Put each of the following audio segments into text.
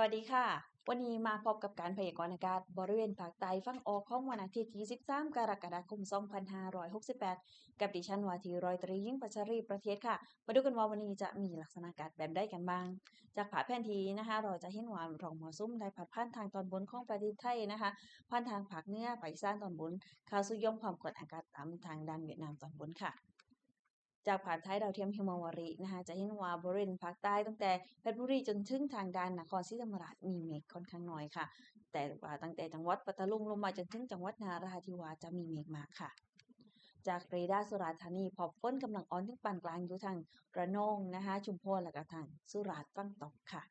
วัสดีค่ะ วันนี้มาพบกับการพยากรณ์อากาศบริเวณภาคใต้ฝั่งออกของวันอาทิตย์ที่ 13 กรกฎาคม 2568 กับดิฉันวาทีรอยตรียิ่งปัชรีประเทศค่ะ มาดูกันว่าวันนี้จะมีลักษณะอากาศแบบใดกันบ้าง จากผาแผนทีนะคะ เราจะเห็นว่ารองมรสุมได้พัดผ่านทางตอนบนของประเทศไทยนะคะผ่านทางภาคเหนือภาคอีสานตอนบนเข้าสู่ย่อมความกดอากาศต่ำทางด้านเวียดนามตอนบนค่ะ จากผ่านท้ายดาวเทียมฮิมาวารีนะคะจะเห็นว่าบริเวณภาคใต้ตั้งแต่เพชรบุรีจนถึงทางด้านนครศรีธรรมราชมีเมฆค่อนข้างน้อยค่ะ แต่ว่าตั้งแต่จังหวัดปัตตาลุงลงมาจนถึงจังหวัดนาราธิวาสจะมีเมฆมากค่ะจากเรดาร์สุราษฎร์ธานีพบฝนกำลังอ่อนถึงปานกลางอยู่ทางระนองนะคะชุมพรและก็ทางสุราษฎร์ฝั่งตกค่ะ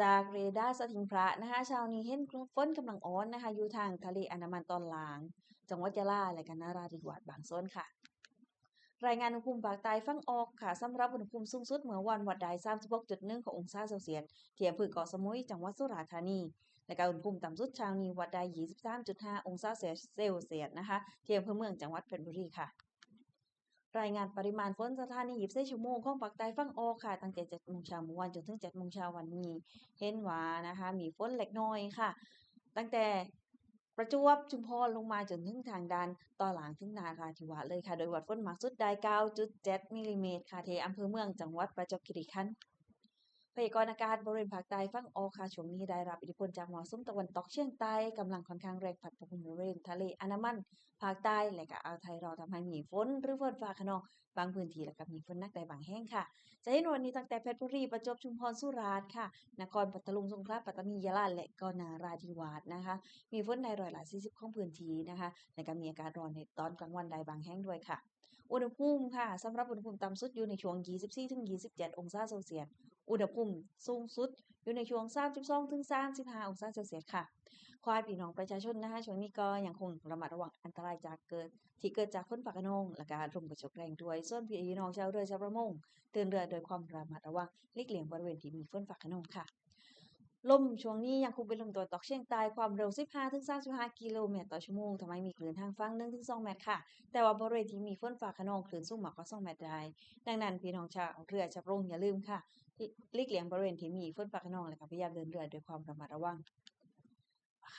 จากเรดาร์สถิงพระนะคะช้านี้เห็นฝนกำลังอ่อนนะคะอยู่ทางทะเลอันดามันตอนล่าง จังหวัดยะลาและก็นาราธิวาสบางโซนค่ะ รายงานอุณหภูมิภาคใต้ฝั่งออกค่ะสำหรับอุณหภูมิสูงสุดเมื่อวันวัดได้36.1ขององศาเซลเซียสที่อำเภอเกาะสมุยจังหวัดสุราษฎร์ธานีและก็อุณหภูมิต่ำสุดเช้านี้วัดได้23.5 องศาเซลเซียสนะคะที่อำเภอเมืองจังหวัดเพชรบุรีค่ะ รายงานปริมาณฝนสถานี24ชั่วโมงของภาคใต้ฝั่งออกค่ะ ตั้งแต่7โมงเช้าเมื่อวานจนถึง7โมงเช้าวันนี้ เห็นว่านะคะ มีฝนเล็กน้อยค่ะ ตั้งแต่ ประจวบชุมพรลงมาจนถึงทางด้านต่อหลังถึงนาราธิวาสเลยค่ะ โดยวัดฝนมากสุดได้ 9.7มิลลิเมตรค่ะที่อำเภอเมืองจังหวัดประจวบคีรีขันธ์ พยากรณ์อากาศบริเวณภาคใต้ฝั่งออค่ะช่วงนี้ได้รับอิทธิพลจากมรสุมตะวันตกเฉียงใต้กำลังค่อนข้างแรงพัดปกคลุมบริเวณทะเลอันดามันภาคใต้และก็อ่าวไทยเราทำให้มีฝนหรือฝนฟ้าขนองบางพื้นที่และก็มีฝนหนักได้บางแห่งค่ะ จะเห็นวันนี้ตั้งแต่เพชรบุรีประจวบชุมพรสุราษฎร์ค่ะนครปัตตาลุงสงขลาปัตตานียะลาและก็นาราธิวาสนะคะ มีฝนในร้อยละ40 ของพื้นที่นะคะและก็มีอากาศร้อนในตอนกลางวันได้บางแห่งด้วยค่ะอุณหภูมิค่ะสำหรับอุณหภูมิต่ำสุดอยู่ในช่วง 24-27 องศาเซลเซียส อุณหภูมิสูงสุด อยู่ในช่วง 32ถึง35องศาเซลเซียสค่ะควายพี่น้องประชาชนนะคะช่วงนี้ก็ยังคงระมัดระวังอันตรายจากเกิด ที่เกิดจากฝนฟ้าคะนองและการลมกระโชกแรงด้วยส่วนพี่น้องชาวเรือชาวประมงเตือนเรือโดยความระมัดระวังลีกเลี่ยงบริเวณที่มีฝนฟ้าคะนองค่ะ ลมช่วงนี้ยังคงเป็นลมตัวันตกเฉียงใต้ความเร็ว 15-35 กิโลเมตรต่อชั่วโมงทำให้มีคลื่นทางฝั่ง1-2เมตรค่ะ แต่ว่าบริเวณที่มีฝนฟ้าขนองคลื่นสูงมากกว่า2เมตรได้ ดังนั้นพี่น้องชาวเรือชาวประมงอย่าลืมค่ะลีกเลี่ยงบริเวณที่มีฝนฟ้าขนองและพยายามเดินเรือด้วยความระมัดระวัง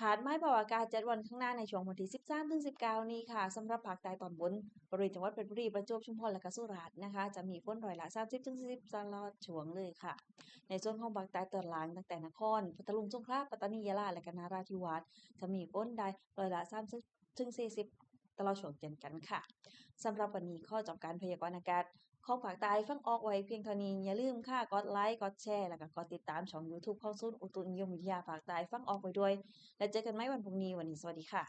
ขาดไม้เป่าอากาศจะวันข้างหน้าในช่วงวันที่ 13ถึง19 นี้ค่ะสำหรับภาคใต้ตอนบนบริเวณจังหวัดเพชรบุรีประจวบชุมพรและกสุราษฎร์นะคะ จะมีฝนร้อยละ 30ถึง40ตลอดช่วงเลยค่ะ ในส่วนของภาคใต้ตอนล่างตั้งแต่นครพัทลุงสงขลาปัตตานียะลาและกนาราธิวาสจะมีฝนได้ร้อยละ 30ถึง40 ตลอดช่วงเช่นกันค่ะสำหรับวันนี้ข้อจบการพยากรณ์อากาศของภาคใต้ฟังออกไว้เพียงเท่านี้อย่าลืมค่ะกดไลค์กดแชร์แล้วก็กดติดตามช่อง YouTube ของศูนย์อุตุนิยมวิทยาภาคใต้ฟังออกไว้ด้วย แล้วเจอกันไหมวันพรุ่งนี้วันนี้สวัสดีค่ะ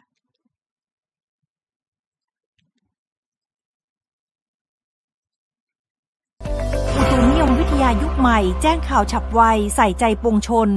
อุตุนิยมวิทยายุคใหม่ แจ้งข่าวฉับไว ใส่ใจปวงชน